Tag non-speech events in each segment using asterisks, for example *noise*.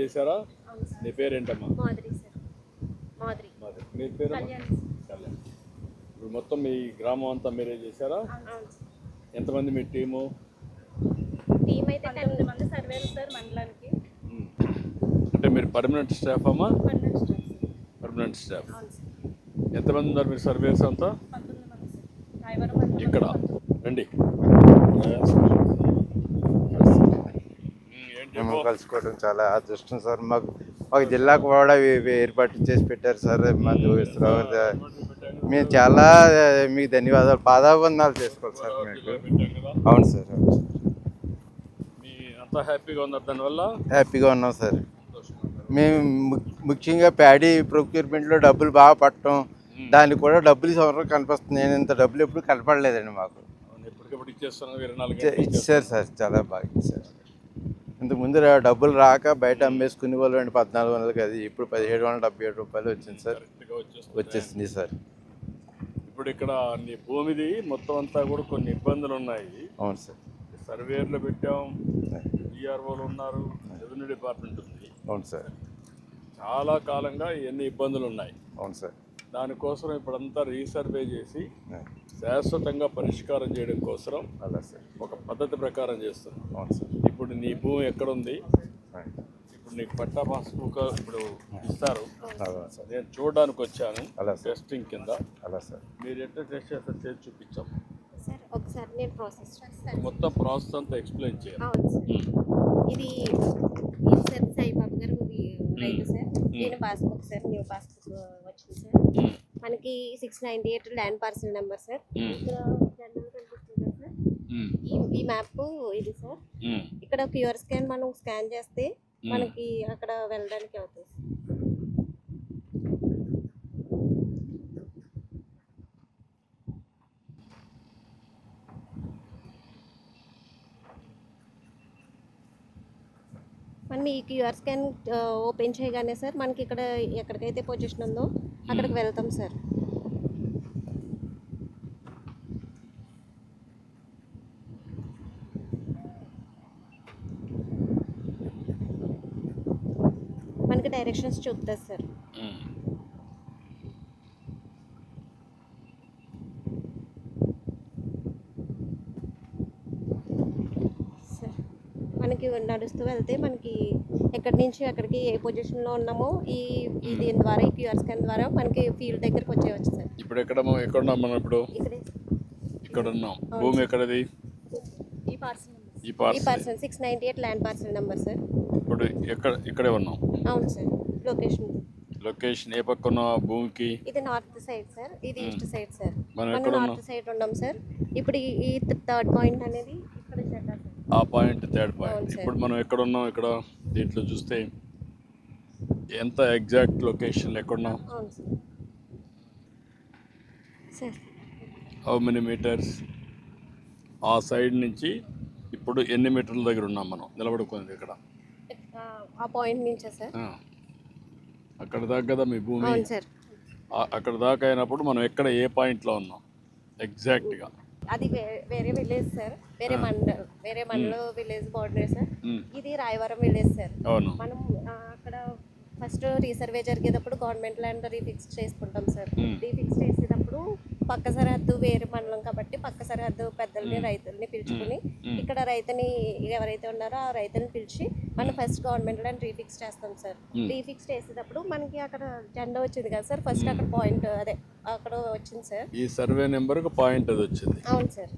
చేశారా? నీ పేరేంటమ్మా? మీ పేరు? కళ్యాణ్ ఇప్పుడు మొత్తం మీ గ్రామం అంతా మీరే చేశారా? ఎంతమంది మీ టీము? టీమ్ అయితే పంతొమ్మిది మంది సర్వేలు సార్ మండలానికి. అంటే మీరు పర్మనెంట్ స్టాఫ్ అమ్మా పర్మనెంట్ స్టాఫ్. ఎంతమంది ఉన్నారు మీరు సర్వేయర్స్ అంతా? ఇక్కడ. రండి. మేము? కలుసుకోవడం చాలా అదృష్టం సార్. మాకు మాకు జిల్లాకు కూడా ఏర్పాటు చేసి పెట్టారు సార్. మా. మేము చాలా మీకు ధన్యవాదాలు. పాదాబంధాలు చేసుకోవాలి సార్ మీకు. అవును సార్ హ్యాపీగా ఉన్నారు దానివల్ల? హ్యాపీగా ఉన్నాం సార్. మేము ముఖ్యంగా ప్యాడీ ప్రొక్యూర్మెంట్లో డబ్బులు బాగా పట్టడం దానికి కూడా డబ్బులు సంవత్సరం కనిపిస్తుంది. నేను ఇంత డబ్బులు ఎప్పుడు కనపడలేదండి మాకు. ఇచ్చారు సార్ చాలా బాగా ఇచ్చారు. ఇంతకు ముందు డబ్బులు రాక బయట అమ్మేసుకునే వాళ్ళు అండి పద్నాలుగు వందలకి. అది ఇప్పుడు పదిహేడు వందల డెబ్బై ఏడు రూపాయలు వచ్చింది సార్. వచ్చేసింది సార్. ఇప్పుడు ఇక్కడ నీ భూమిది మొత్తం అంతా కూడా కొన్ని ఇబ్బందులు ఉన్నాయి. అవును సార్. సర్వేర్లు పెట్టాం. డిఆర్ఓలు ఉన్నారు. రెవెన్యూ డిపార్ట్మెంట్ ఉంది. అవును సార్. చాలా కాలంగా ఎన్ని ఇబ్బందులు ఉన్నాయి. అవును సార్. దానికోసం ఇప్పుడంతా రీసర్వే చేసి శాశ్వతంగా పరిష్కారం చేయడం కోసం అలా సార్. ఒక పద్ధతి ప్రకారం చేస్తున్నాం. అవును సార్. ఇప్పుడు నీ భూమి ఎక్కడుంది? ఇప్పుడు నీకు పట్టా పాస్బుక్ ఇప్పుడు ఇస్తారు. అలా సార్. నేను చూడడానికి వచ్చాను. అలా టెస్టింగ్ కింద. అలా సార్. మీరు ఎట్లా టెస్ట్ చేస్తారు? చేసి చూపించాం. ఒకసారి నేను ప్రాసెస్ చేస్తాను. మొత్తం ప్రాసెస్ అంతా ఎక్స్ప్లెయిన్ చేయాలి. ఇది సాయిబాబు గారు రైతు సార్ నేను పాస్బుక్ సార్ న్యూ పాస్బుక్ వచ్చింది సార్. మనకి six ninety eight land parcel number sir. ఇక్కడ సార్. ఈ మ్యాప్ ఇది సార్. ఇక్కడ క్యూఆర్ స్కాన్ మనం స్కాన్ చేస్తే మనకి అక్కడ వెళ్ళడానికి అవుతుంది మనం ఈ క్యూఆర్ స్కాన్ ఓపెన్ చేయగానే సార్ మనకి ఇక్కడ ఎక్కడికైతే పొజిషన్ ఉందో అక్కడికి వెళ్తాం సార్. మనకి డైరెక్షన్స్ చూపుతుంది సార్ మనకి నడుస్తూ వెళ్తే మనకి ఎక్కడి నుంచి ఎక్కడికి ఏ పొజిషన్లో ఉన్నామో ఈ ఈ దీని ద్వారా ఈ క్యూఆర్ స్కాన్ ద్వారా మనకి ఫీల్డ్ దగ్గరికి వచ్చేయచ్చు సార్ ఇప్పుడు ఎక్కడ మనం ఎక్కడ ఉన్నాం మనం ఇప్పుడు? ఇక్కడే. ఇక్కడ ఉన్నాం భూమి ఎక్కడది? ఈ పార్సల్ ఈ ఈ parcel six ninety eight land parcel number sir ఇప్పుడు ఎక్కడ ఇక్కడే ఉన్నాం అవును సార్ లొకేషన్ లొకేషన్ ఏ పక్క ఉన్న భూమికి? ఇది నార్త్ సైడ్ సార్ ఇది ఈస్ట్ సైడ్ సార్ మనం నార్త్ సైడ్ ఉన్నాం? సార్ ఇప్పుడు ఈ- థర్డ్ పాయింట్ అనేది ఆ పాయింట్ థర్డ్ పాయింట్. ఇప్పుడు మనం ఎక్కడ ఉన్నాం ఇక్కడ దీంట్లో చూస్తే ఎంత ఎగ్జాక్ట్ లొకేషన్ ఎక్కడున్నాం? హౌ మెనీ మీటర్స్ ఆ సైడ్ నుంచి ఇప్పుడు ఎన్ని మీటర్ల దగ్గర ఉన్నాం మనం? నిలబడుకుంది ఇక్కడ ఆ- పాయింట్ నుంచా సార్. ఆ. అక్కడ దాకా కదా మీ భూమి? అక్కడ దాకా అయినప్పుడు మనం ఎక్కడ ఏ పాయింట్లో ఉన్నాం? ఎగ్జాక్ట్గా అది వే- వేరే విలేజ్ సార్ వేరే మండల్ వేరే మండల్ విలేజ్ బార్డర్ సార్. ఇది రాయవరం విలేజ్ సార్ మనం అక్కడ ఫస్ట్ రీసర్వే జరిగేటప్పుడు గవర్నమెంట్ ల్యాండ్ రీఫిక్స్ చేసుకుంటాం సార్. రీఫిక్స్ చేసేటప్పుడు పక్క సరిహద్దు వేరే మండలం కాబట్టి పక్క సరిహద్దు పెద్దల్ని రైతుల్ని పిలుచుకుని. ఇక్కడ రైతుని ఎవరైతే ఉన్నారో ఆ రైతుని పిలిచి మనం ఫస్ట్ గవర్నమెంట్ ల్యాండ్ రీఫిక్స్ చేస్తాం సార్. రీఫిక్స్ చేసేటప్పుడు మనకి అక్కడ జెండా వచ్చింది కదా సార్ ఫస్ట్ అక్కడ పాయింట్ అదే అక్కడ వచ్చింది సార్ ఈ సర్వే నెంబర్కి పాయింట్ అది వచ్చింది అవును sir.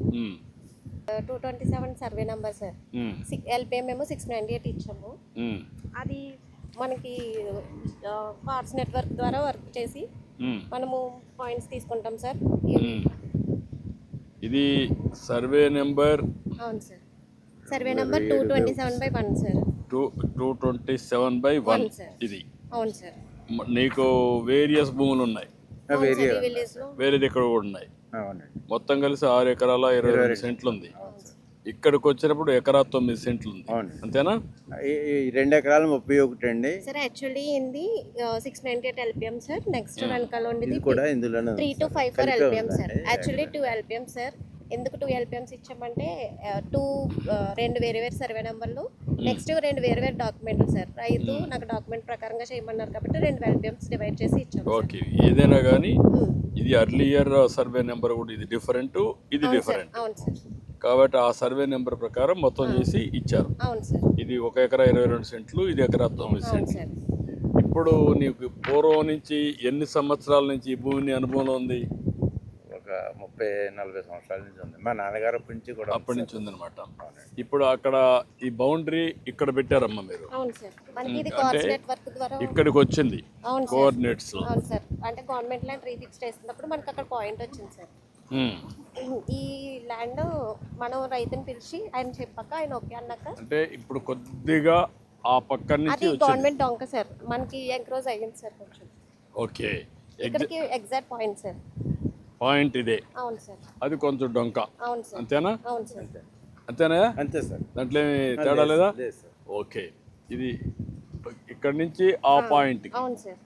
Two twenty seven survey number sir L P M మేము సిక్స్ నైంటీ ఎయిట్ ఇచ్చాము. అది మనకి కార్డ్స్ నెట్వర్క్ ద్వారా వర్క్ చేసి. మనము పాయింట్స్ తీసుకుంటాం సార్. ఇది సర్వే నెంబర్ అవును sir. Survey number two twenty seven by one sir. Two two twenty seven by one ఇది. అవును సార్. నీకు వేరియస్ భూములు ఉన్నాయి. వేరేది ఇక్కడ కూడా ఉన్నాయి. అవునండి. మొత్తం కలిసి ఆరు ఎకరాల ఇరవై రెండు సెంట్లు ఉంది ఇక్కడికి వచ్చినప్పుడు ఎకరా తొమ్మిది సెంట్లు ఉంది అవును. అంతేనా? ఈ ఈ రెండు ఎకరాలు ముప్పై ఒకటి అండి సార్ యాక్చువల్లీ ఏంది six ninety eight L P M sir next వెనకాల ఇది ఉండేది కూడా ఇందులోనే త్రీ ఉంది టు సార్. ఫైవ్ ఫోర్ కలిపే ఎల్పిఎం సార్. ఉందండి. Actually two L P M sir. ఎందుకు టూ ఎల్పిఎంస్ ఇచ్చామంటే టూ రెండు వేరే వేరే సర్వే నెంబర్లు నెక్స్ట్ రెండు వేరే వేరే డాక్యుమెంట్లు సార్. రైతు నాకు డాక్యుమెంట్ ప్రకారంగా చేయమన్నారు కాబట్టి రెండు ఎల్పిఎంస్ డివైడ్ చేసి ఇచ్చాం సార్. ఓకే ఏదైనా కానీ ఉమ్. ఇది అర్లియర్ సర్వే నెంబర్ కూడా ఇది డిఫరెంట్ ఇది అవును సార్. డిఫరెంట్ అవును సార్. కాబట్టి ఆ సర్వే నెంబర్ ప్రకారం మొత్తం చేసి ఇచ్చారు. అవును సార్. ఇది ఒక ఎకరా ఇరవై రెండు సెంట్లు ఇది ఎకరా తొమ్మిది అవును సెంట్లు. సార్. ఇప్పుడు నీకు పూర్వం నుంచి ఎన్ని సంవత్సరాల నుంచి ఈ భూమిని అనుభవంలో ఉంది? ఒక ముప్పై నలభై సంవత్సరాల నుంచి ఉంది. మా నాన్నగారు అప్పటి నుంచి కూడా ఉంది అప్పటి. నుంచి ఉందన్నమాట. ఇప్పుడు అక్కడ ఈ బౌండరీ ఇక్కడ పెట్టారమ్మా మీరు. అవును సార్. మనకి ఇది అంటే కార్స్ నెట్వర్క్ ద్వారా ఇక్కడికి వచ్చింది అవును సార్. కోఆర్డినేట్స్ అవును సార్. అంటే గవర్నమెంట్ ల్యాండ్ రీఫిక్స్ చేసినప్పుడు మనకి అక్కడ పాయింట్ వచ్చింది సార్. ఈ ల్యాండ్ మనం రైతుని పిలిచి ఆయన చెప్పాక ఆయన ఓకే అన్నాక? అంటే ఇప్పుడు కొద్దిగా ఆ పక్క నుంచి అది గవర్నమెంట్ డొంక సార్. మనకి ఎంక్రోజ్ అయ్యింది సార్ కొంచెం. ఓకే. ఇక్కడికి ఎగ్జాక్ట్ పాయింట్ సార్. పాయింట్ ఇదే. అవును సార్. అది కొంచెం డొంక. అవును సార్. అంతేనా? అవును సార్. అంతేనా? అంతే సార్. దాంట్లో ఏమి తేడా లేదా? లేదు సార్. ఓకే. ఇది ఇక్కడ నుంచి ఆ పాయింట్ అవును సార్.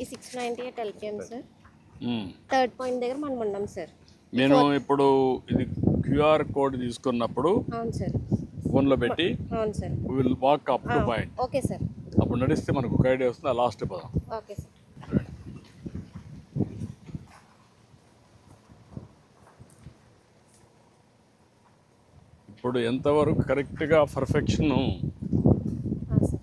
ఈ six ninety eight L P M sir. Third point దగ్గర మనం ఉన్నాం సార్ నేను ఇప్పుడు ఇది క్యూఆర్ కోడ్ తీసుకున్నప్పుడు అవును సార్ ఫోన్లో పెట్టి అవును sir will walk up to point okay sir అప్పుడు నడిస్తే మనకు ఒక ఐడియా వస్తుంది ఆ లాస్ట్ పదం. ఓకే సార్ ఇప్పుడు ఎంతవరకు కరెక్ట్గా పర్ఫెక్షన్ సార్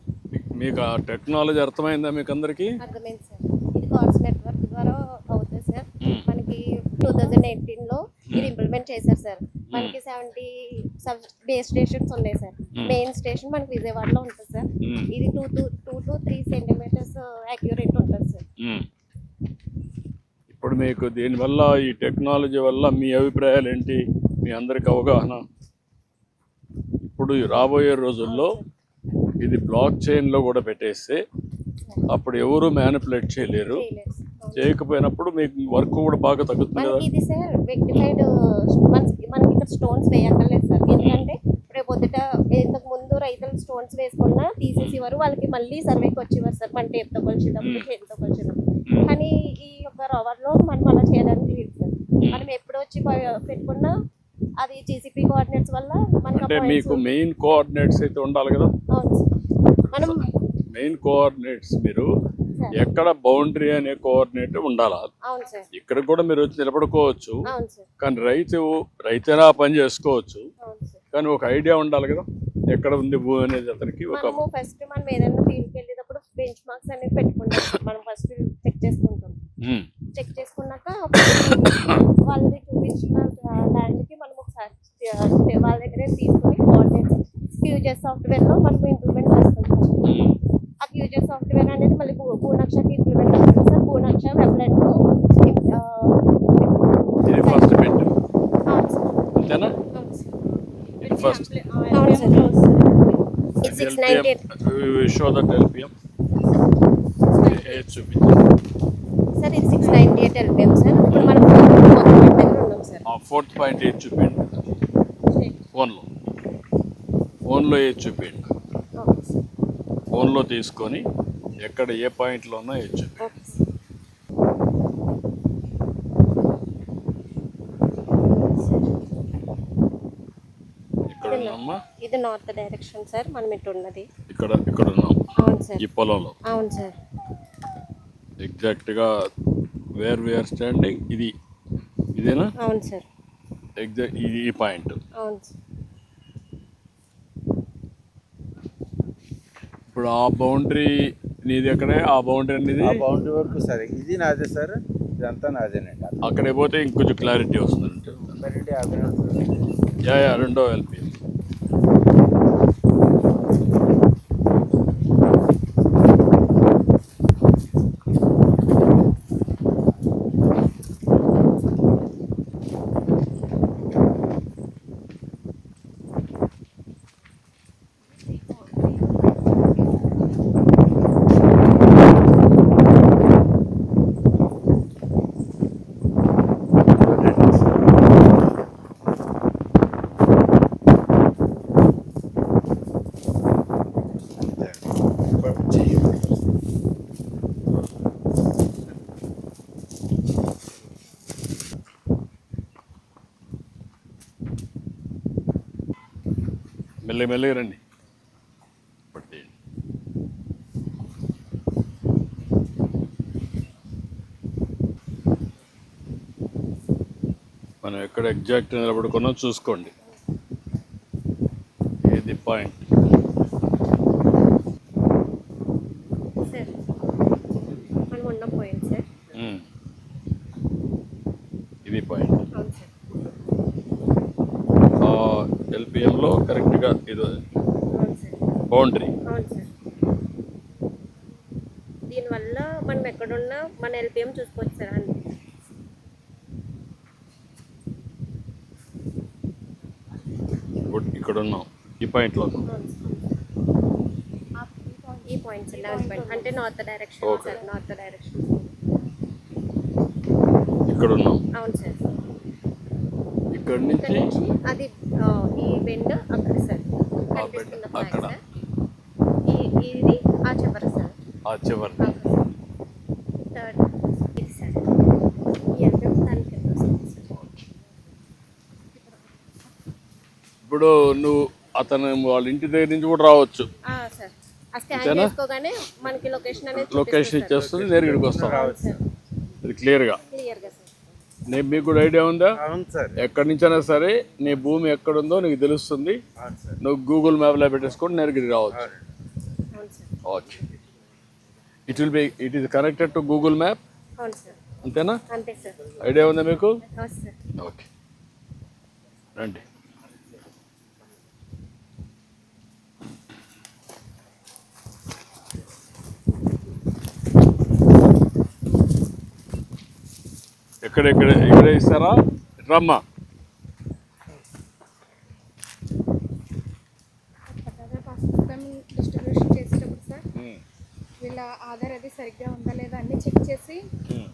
మీకు ఆ టెక్నాలజీ అర్థమైందా మీకు అందరికీ అర్థమైంది సార్ ఇది కార్స్ నెట్వర్క్ ద్వారా అవుతుంది సార్ మ్మ్. మనకి టూ థౌజండ్ ఎయిటీన్లో ఇది ఇంప్లిమెంట్ చేశారు సార్ మనకి సెవెంటీ సబ్ బేస్ స్టేషన్స్ ఉన్నాయి సార్ మెయిన్ స్టేషన్ మనకి విజయవాడలో ఉంటుంది సార్ మ్మ్. ఇది two two two to three centimetres accurate ఉంటుంది సార్ మ్మ్. ఇప్పుడు మీకు దీనివల్ల ఈ టెక్నాలజీ వల్ల మీ అభిప్రాయాలు ఏంటి? మీ అందరికి అవగాహన? ఇప్పుడు రాబోయే రోజుల్లో ఇది బ్లాక్ చైన్లో కూడా పెట్టేస్తే అప్పుడు ఎవరు మ్యానిపులేట్ చేయలేరు. చేయకపోయినప్పుడు మీకు వర్క్ కూడా బాగా తగ్గుతుంది కదా? ఇది సార్ రెక్టిఫైడ్ మనకి మనకి ఇక్కడ స్టోన్స్ వేయక్కర్లేదు సార్. ఎందుకంటే రేపు పొద్దుట ఇంతకు ముందు రైతులు స్టోన్స్ వేసుకున్నా తీసేసేవారు వాళ్ళకి మళ్ళీ సర్వేకి వచ్చేవారు సార్. మన టేప్తో కొలిచేటప్పుడు చేతితో కొలిచేటప్పుడు కానీ ఈ యొక్క రవర్లో మనం అలా చేయడానికి లేదు సార్. మనం ఎప్పుడు వచ్చి పెట్టుకున్నా అది జీసీపీ కోఆర్డినేట్స్ వల్ల మనకి మీకు మెయిన్ కోఆర్డినేట్స్ అయితే ఉండాలి కదా? అవును మనం మెయిన్ కోఆర్డినేట్స్ మీరు ఎక్కడ బౌండరీ అనే కోఆర్డినేట్ ఉండాలా? ఇక్కడ కూడా మీరు వచ్చి నిలబడుకోవచ్చు. కానీ రైతు రైతైనా పని చేసుకోవచ్చు. కానీ ఒక ఐడియా ఉండాలి కదా? ఎక్కడ ఉంది భూ అనేది అతనికి ఒక ఫస్ట్ మనం ఏదైనా ఫీల్డ్కి వెళ్ళేటప్పుడు బెంచ్ మార్క్స్ అనేది పెట్టుకుంటాం. మనం ఫస్ట్ చెక్ చేసుకుంటాం. చెక్ చేసుకున్నాక *coughs* వాళ్ళది చూపించిన ల్యాండ్కి మనం ఒకసారి వాళ్ళ దగ్గరే తీసుకుని కోఆర్డినేట్స్ ఫ్యూచర్ సాఫ్ట్వేర్లో మనం ఇంప్లిమెంట్ చేస్తాం ఉమ్. ఆ ఫ్యూచర్ సాఫ్ట్వేర్ అనేది మళ్ళీ భూ భూనక్షకి ఇంప్లిమెంట్ అవుతుంది సార్ భూనక్ష వెబ్లైట్ ఇది ఫస్ట్ బిట్ అవును సార్ అంతేనా అవును సార్ ఇది ఫస్ట్. అవును sir. Eight show that L P M sir. ఇది six ninety eight L P M sir ఇప్పుడు మనం దగ్గర ఉన్నాం సార్ ఫోర్త్ పాయింట్ ఏది చూపించండి ఫోన్లో ఫోన్లో ఏది చూపించండి ఫోన్లో తీసుకొని ఎక్కడ ఏ పాయింట్లో ఉన్నా ఏది చూపించండి ఉన్నామా ఇది నార్త్ డైరెక్షన్ సార్ మనం ఇటు ఉన్నది ఇక్కడ ఇక్కడ ఉన్నాం అవును సార్. ఈ పొలంలో. అవును సార్. ఎగ్జాక్ట్గా వేర్ వేర్ స్టాండింగ్ ఇది. ఇదేనా? అవును సార్. ఎగ్జాక్ట్ ఇది ఈ పాయింట్. అవును సార్. ఇప్పుడు ఆ బౌండరీ నీది ఎక్కడే? ఆ బౌండరీ అనేది ఆ బౌండరీ వరకు సరే ఇది నాదే సార్ ఇదంతా నాదేనండి అక్కడే పోతే ఇంకొంచెం క్లారిటీ వస్తుంది. యా యా రెండో ఎల్పి మెల్లి మెల్లగా రండి. పట్టేయండి మనం ఎక్కడ ఎగ్జాక్ట్ నిలబడుకున్నా చూసుకోండి. ఇది పాయింట్ సార్ మనం ఉన్న పాయింట్ సార్ ఇది పాయింట్ అవును సార్ ఎల్పిఎంలో సార్. బౌండరీ. దీనివల్ల మనం ఎక్కడున్నా మన ఎల్పిఎం చూసుకోవచ్చు సార్ అంతే. ఇక్కడ ఉన్నాం ఈ పాయింట్లో. ఈ పాయింట్ సార్ లెవెన్ పాయింట్. అంటే north direction. Sir north direction. ఇక్కడ ఉన్నాం అవును సార్. ఇక్కడ నుంచి అది ఈ బెండ్ అక్కడ సార్. అక్కడ. సార్ ఇది ఆ చివర సార్. ఆ చివరి థర్డ్. ఇది ఇప్పుడు నువ్వు అతను వాళ్ళ ఇంటి దగ్గర నుంచి కూడా రావచ్చు. లొకేషన్ అనేది లొకేషన్ ఇచ్చేస్తుంది నేరుగా ఇక్కడికి వస్తాం. ఇది క్లియర్గా క్లియర్గా నేను మీకు కూడా ఐడియా ఉందా? అవును సార్. ఎక్కడి నుంచైనా సరే నీ భూమి ఎక్కడుందో నీకు తెలుస్తుంది. అవును సార్. నువ్వు గూగుల్ మ్యాప్లో పెట్టేసుకొని నేరుగా ఇక్కడికి రావచ్చు. అవును sir. Okay. It will be it is connected to Google map అవును సార్. అంతేనా? ఐడియా ఉందా మీకు? అవును సార్. ఓకే. రండి. ఎక్కడెక్కడ ఇక్కడ ఇస్తారా రమ్మా. వీళ్ళ ఆధార్ అది సరిగ్గా ఉందా లేదా అన్ని చెక్ చేసి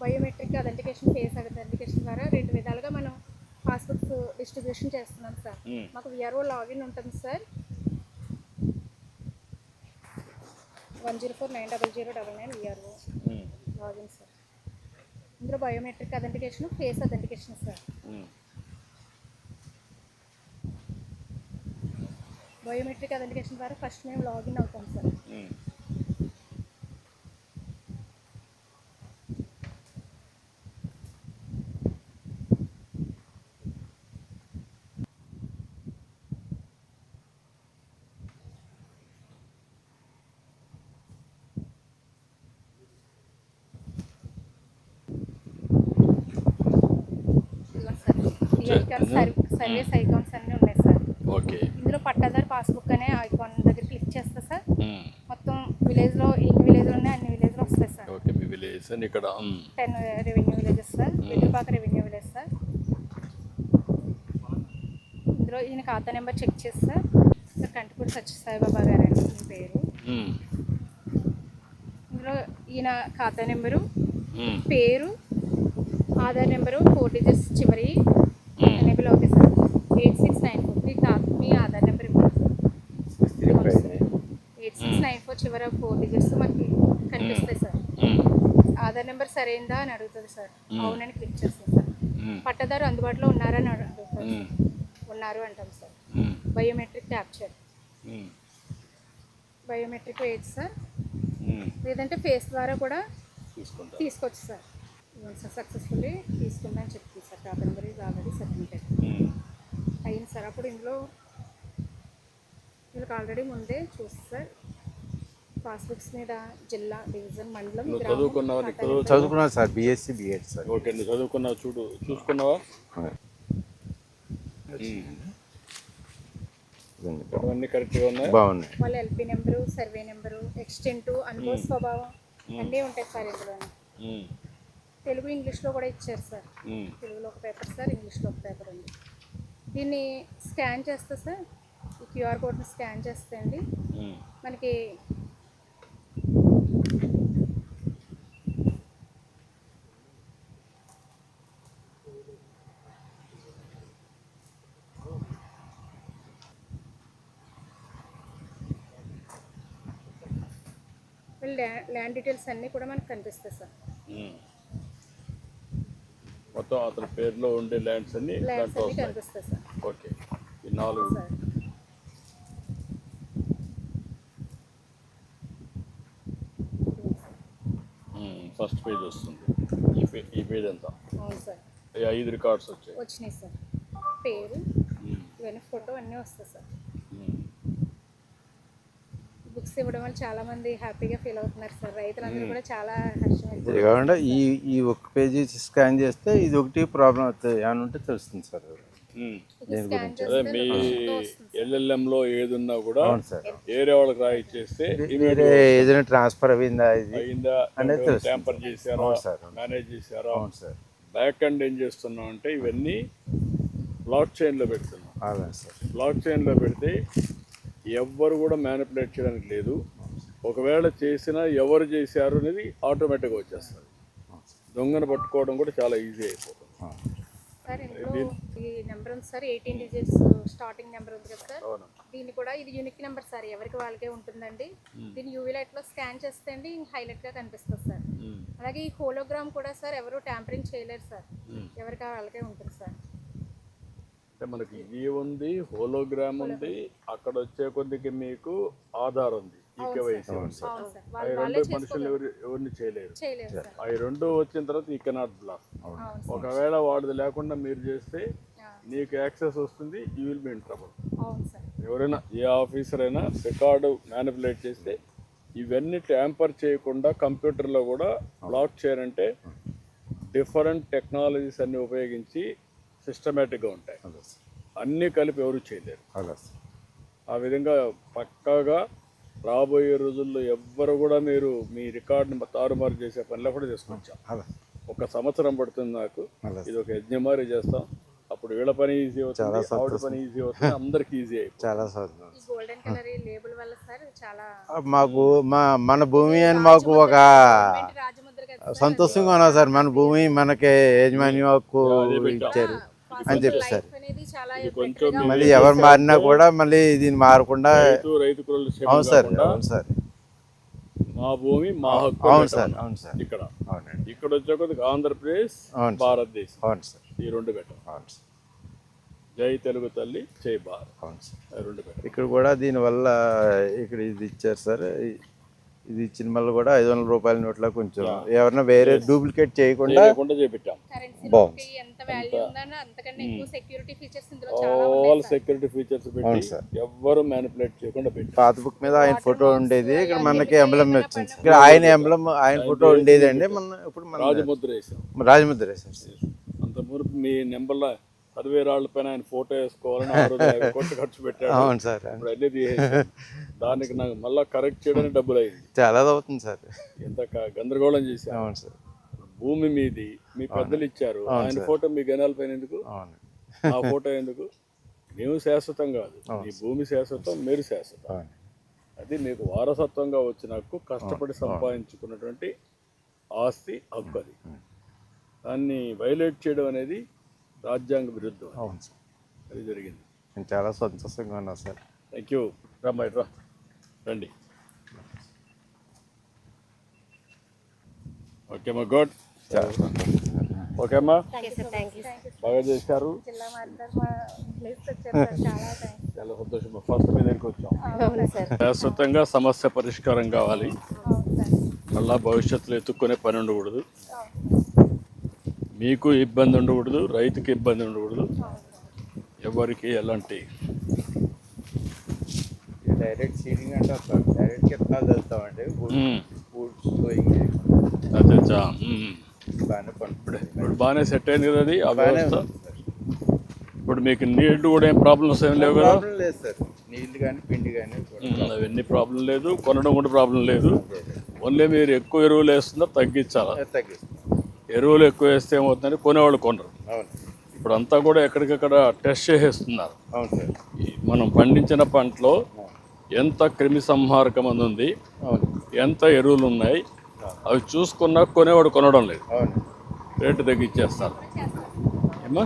బయోమెట్రిక్ అథెంటికేషన్ ఫేస్ అథెంటికేషన్ ద్వారా రెండు విధాలుగా మనం డిస్ట్రిబ్యూషన్ చేస్తున్నాం సార్. మాకు విఆర్ఓ లాగిన్ ఉంటుంది sir. One zero four nine double zero double nine V R O login sir. ఇందులో biometric authentication face authentication sir. Biometric authentication ద్వారా ఫస్ట్ మేము లాగిన్ అవుతాం సార్ ఇలా సార్ సర్వ్ సర్వీస్ ఐకాన్స్ అన్నీ ఉన్నాయి sir. Okay. ఇందులో పట్టాదారు పాస్బుక్ అనే ఐకాన్ దగ్గర క్లిక్ చేస్తే సార్. మొత్తం విలేజ్లో ఎన్ని విలేజ్లు ఉన్నాయి అన్ని విలేజ్లో వస్తాయి సార్. ఓకే మీ విలేజ్ అని ఇక్కడ ten revenue villages sir. Vellupaka revenue village sir. ఇందులో ఈయన ఖాతా నెంబర్ చెక్ చేసి సార్. సార్ కంటిపూడి సత్యసాయిబాబా గారు అండి పేరు. ఇందులో ఈయన ఖాతా నెంబరు పేరు ఆధార్ నెంబరు ఫోర్ డిజిట్స్ చివరి మ్. ఎనేబుల్ అవుతాయి sir eight six nine four మీ ఖా మీ ఆధార్ నెంబర్ ఇవ్వండి three five eight six nine four చివర ఫోర్ డిజిట్స్ మనకి కనిపిస్తాయి సార్. ఆధార్ నెంబర్ సరైందా అని అడుగుతుంది సార్. అవునని క్లిక్ చేస్తాం సార్. పట్టదారు అందుబాటులో ఉన్నారా అని అడుగుతారు మ్, ఉన్నారు అంటాం సార్. బయోమెట్రిక్ క్యాప్చర్ బయోమెట్రిక్ వేయచ్చు సార్. లేదంటే ఫేస్ ద్వారా కూడా తీసుకోవచ్చు సార్. సార్ సక్సెస్ఫుల్లీ తీసుకుందని చెప్తుంది సార్. టాప్ నెంబర్ ఇది ఆల్రెడీ సర్టిఫికేట్ అయింది సార్. అప్పుడు ఇందులో వీళ్ళకి ఆల్రెడీ ముందే చూసి సార్ పాస్బుక్స్ మీద జిల్లా డివిజన్ మండలం నువ్వు చదువుకున్నావా? నీకు. చదువుకున్నాను sir B Sc B Ed sir. Okay నువ్వు చదువుకున్నావు? చూడు చూసుకున్నావా? ఇదండి. అవన్నీ కరెక్ట్గా ఉన్నాయి? బాగున్నాయి. వాళ్ళ L P number survey number extent అనుభవ స్వభావం అన్నీ ఉంటాయి సార్ ఇందులో తెలుగు ఇంగ్లీష్లో కూడా ఇచ్చారు సార్. తెలుగులో ఒక పేపర్ సార్ ఇంగ్లీష్లో ఒక పేపర్ ఉంది. దీన్ని స్కాన్ చేస్తే సార్ ఈ క్యూఆర్ కోడ్ని స్కాన్ చేస్తే అండి. మనకి ల్యాండ్ డీటెయిల్స్ అన్నీ కూడా మనకు కనిపిస్తాయి సార్. మొత్తం అతని పేరులో ఉండే ల్యాండ్స్ అన్ని ల్యాండ్స్ కనిపిస్తాయి సార్. ఓకే. నాలుగు సార్. ఫస్ట్ పేజ్ వస్తుంది. ఈ పేజ్ ఈ పేజ్ ఎంత? అవును సార్. ఐదు రికార్డ్స్ వచ్చాయి. వచ్చినాయి సార్. పేరు ఇవన్నీ ఫోటో అన్నీ వస్తాయి సార్. బుక్స్ ఇవ్వడం వల్ల చాలా మంది హ్యాపీగా ఫీల్ అవుతున్నారు సార్. రైతులందరూ కూడా చాలా కాకుండా ఈ ఈ ఒక్క పేజీ స్కాన్ చేస్తే ఇది ఒకటి ప్రాబ్లం అవుతుంది. ఏమైనా ఉంటే తెలుస్తుంది సార్. అదే చేస్తే మీ ఎల్ఎల్ఎంలో ఏది ఉన్నా కూడా అవును సార్. ఏరే వాళ్ళకి రాయిచ్చేస్తే వేరే ఏదైనా ట్రాన్స్ఫర్ అయిందా ఇది? అయిందా? అనేది. ట్యాంపర్ చేశారా. మేనేజ్ చేశారా? అవును సార్. బ్యాక్ అండ్ ఏం చేస్తున్నాం అంటే ఇవన్నీ బ్లాక్ చైన్లో పెడుతున్నాం. అలాగే సార్. బ్లాక్ చైన్లో పెడితే ఎవ్వరు కూడా మ్యానిపులేట్ చేయడానికి లేదు. ఒకవేళ చేసినా ఎవరు చేశారు అనేది ఆటోమేటిక్గా వచ్చేస్తుంది. దొంగను పట్టుకోవడం కూడా చాలా ఈజీ అయిపోతుంది. సార్ ఇందులో ఈ నెంబర్ ఉంది sir eighteen digits starting number ఉంది కదా సార్. దీన్ని కూడా ఇది యూనిక్ నెంబర్ సార్ ఎవరికి వాళ్ళకే ఉంటుందండి. దీన్ని యూవీ లైట్లో స్కాన్ చేస్తే అండి హైలైట్గా కనిపిస్తుంది సార్. అలాగే ఈ హోలోగ్రామ్ కూడా సార్ ఎవరు ట్యాంపరింగ్ చేయలేరు సార్. ఎవరికి వాళ్ళకే ఉంటుంది సార్. అంటే మనకి ఇది ఉంది హోలోగ్రామ్ ఉంది అక్కడ వచ్చే కొద్దికి మీకు ఆధార్ ఉంది ఈకేవైసీ అవి రెండు మనుషులు చేసుకోలేరు ఎవరు ఎవరిని చేయలేరు. అవి రెండు వచ్చిన తర్వాత ఈ కెనాట్ బ్లాక్ ఒకవేళ వాడిది లేకుండా మీరు చేస్తే నీకు యాక్సెస్ వస్తుంది you will be in trouble ఎవరైనా ఏ ఆఫీసర్ అయినా రికార్డు మ్యానిపులేట్ చేస్తే ఇవన్నీ ట్యాంపర్ చేయకుండా కంప్యూటర్లో కూడా బ్లాక్ చేయాలంటే డిఫరెంట్ టెక్నాలజీస్ అన్ని ఉపయోగించి సిస్టమేటిక్గా ఉంటాయి. అన్నీ కలిపి ఎవరు చేయలేరు. సార్ ఆ విధంగా పక్కాగా రాబోయే రోజుల్లో ఎవ్వరు కూడా మీరు మీ రికార్డుని తారుమారు చేసే పనిలో కూడా తీసుకొచ్చాం. అలాగే ఒక సంవత్సరం పడుతుంది నాకు. ఇది ఒక యజ్ఞమారి చేస్తాం. అప్పుడు వీళ్ళ పని ఈజీ అవుతుంది ఆవిడ పని ఈజీ అవుతుంది అందరికి ఈజీ అయిపోతుంది. చాలా సంతోషం. ఈ గోల్డెన్ కలర్ ఈ లేబుల్ వల్ల సార్ ఇది చాలా మాకు మా మన భూమి అని మాకు ఒక. సంతోషంగా ఉన్నా సార్. మన భూమి మనకి యజమాని హక్కు ఇచ్చారు. అని చెప్పి సార్ లైఫ్ అనేది చాలా కొంచెం మీ మళ్ళీ ఎవరు మారినా కూడా మళ్ళీ దీన్ని మారకుండా అవును సార్ అవును సార్. మా భూమి మా హక్కు అవును. సార్ అవును సార్. ఇక్కడ. అవునండి. ఇక్కడ వచ్చే కొద్దిగా ఆంధ్రప్రదేశ్ అవును సార్. భారతదేశం. అవును సార్. ఈ రెండు పెట్టాం అవును సార్. జై తెలుగు తల్లి జై భారత్. అవును సార్. ఈ రెండు పెట్టాం ఇక్కడ కూడా దీనివల్ల ఇక్కడ ఇది ఇచ్చారు సార్ ఇది ఇచ్చిన మళ్ళీ కూడా ఐదు వందల రూపాయల నోట్లో కొంచెం. ఎవరైనా వేరే డూప్లికేట్ చేయకుండా లేకుండా చేపెట్టాం. కరెన్సీ బాగుంది. ఎంత వాల్యూ ఉందని అంతకన్నా ఎక్కువ సెక్యూరిటీ ఫీచర్స్ ఇందులో చాలా ఉన్నాయి ఆల్ సెక్యూరిటీ ఫీచర్స్ పెట్టి అవును సార్. ఎవ్వరు మ్యానిపులేట్ చేయకుండా పెట్టి. పాత బుక్ మీద ఆయన ఫోటో ఉండేది. ఇక్కడ మనకి ఎంబ్లం వచ్చింది. ఇక్కడ ఆయన ఎంబ్లం ఆయన ఫోటో ఉండేది అండి. మన ఇప్పుడు మన రాజముద్ర వేసాం రాజముద్ర సార్. అంత మునుపు మీ నెంబర్లో సర్వే రాళ్ళ పైన ఆయన ఫోటో వేసుకోవాలని ఖర్చు పెట్టాడు. అవును సార్. ఇప్పుడు అన్నీ తీసేసాం *laughs* దానికి నాకు మళ్ళీ కరెక్ట్ చేయడానికి డబ్బులు అయింది చాలా అవుతుంది సార్. ఎంత గందరగోళం చేశాం అవును సార్. భూమి మీది మీ పెద్దలు ఇచ్చారు. ఆయన ఫోటో మీ గనాల పైన ఎందుకు? ఆ ఫోటో ఎందుకు? మేము శాశ్వతం కాదు. మీ భూమి శాశ్వతం మీరు శాశ్వతం. అది మీకు వారసత్వంగా వచ్చిన హక్కు కష్టపడి సంపాదించుకున్నటువంటి ఆస్తి హక్కు అది. దాన్ని వైలేట్ చేయడం అనేది రాజ్యాంగ విరుద్ధం. అవును సార్. అది జరిగింది. నేను చాలా సంతోషంగా ఉన్నా సార్. థ్యాంక్ యూ రమ్మ రా. రండి. ఓకే అమ్మా గుడ్. ఓకే అమ్మా thank you sir thank you బాగా చేశారు. చాలా సంతోషం. ఫస్ట్ మీ దగ్గరికి వచ్చాం శాశ్వతంగా సమస్య పరిష్కారం కావాలి. మళ్ళా భవిష్యత్తులో ఎత్తుక్కునే పని ఉండకూడదు. మీకు ఇబ్బంది ఉండకూడదు రైతుకి ఇబ్బంది ఉండకూడదు. ఎవరికి ఎలాంటి డైరెక్ట్ సీడింగ్ అంటారు సార్ డైరెక్ట్ కింద చదువుతామండి. ఫుడ్స్ గోయింగ్ అచ్చా. బాగానే ఇప్పుడు బాగానే సెట్ అయింది కదా అది బాగానే ఇప్పుడు మీకు నీళ్ళు కూడా ఏం ప్రాబ్లమ్స్ ఏం లేవు కదా? లేదు సార్. నీళ్ళు కానీ పిండి కానీ. అవన్నీ ప్రాబ్లం లేదు. కొనడం కూడా ప్రాబ్లం లేదు. ఓన్లీ మీరు ఎక్కువ ఎరువులు వేస్తుందా తగ్గించాలా? ఎరువులు ఎక్కువ వేస్తే ఏమవుతుందంటే కొనేవాళ్ళు కొనరు. ఇప్పుడు అంతా కూడా ఎక్కడికక్కడ టెస్ట్ చేసేస్తున్నారు. మనం పండించిన పంటలో ఎంత క్రిమి సంహారకం అని ఉంది అవును. ఎంత ఎరువులు ఉన్నాయి అవి చూసుకున్నా కొనేవాడు కొనడం లేదు. అవును. రేటు తగ్గించేస్తారు ఏమా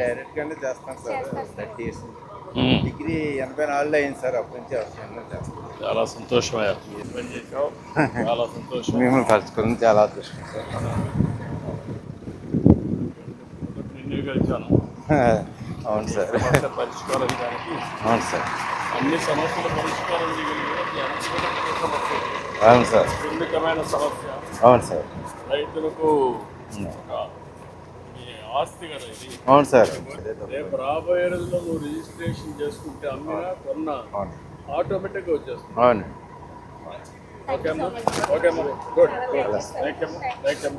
డైరెక్ట్గానే చేస్తాను సార్ థర్టీ ఇయర్స్ మ్మ్. డిగ్రీ ఎనభై నాలుగులో అయింది సార్ అప్పటి నుంచి చాలా సంతోషమయ్యా. చాలా సంతోషం. మిమ్మల్ని కలుసుకుని చాలా అదృష్టం. సార్ నిన్నే *laughs* అవును సార్. దానికి అవును సార్. అన్ని సమస్యల పరిష్కారం చేయగలిగిన అవును సార్. సున్నితమైన సమస్య. అవును సార్. రైతులకు ఆస్తి కదా ఇది. అవును సార్. రేపు రాబోయే రోజుల్లో నువ్వు రిజిస్ట్రేషన్ చేసుకుంటే అమ్మినా కొన్నా ఆటోమేటిక్గా వచ్చేస్తుంది. అవును. ఓకే అమ్మా. ఓకే అమ్మా. గుడ్ థ్యాంక్ యూ అమ్మా. Thank you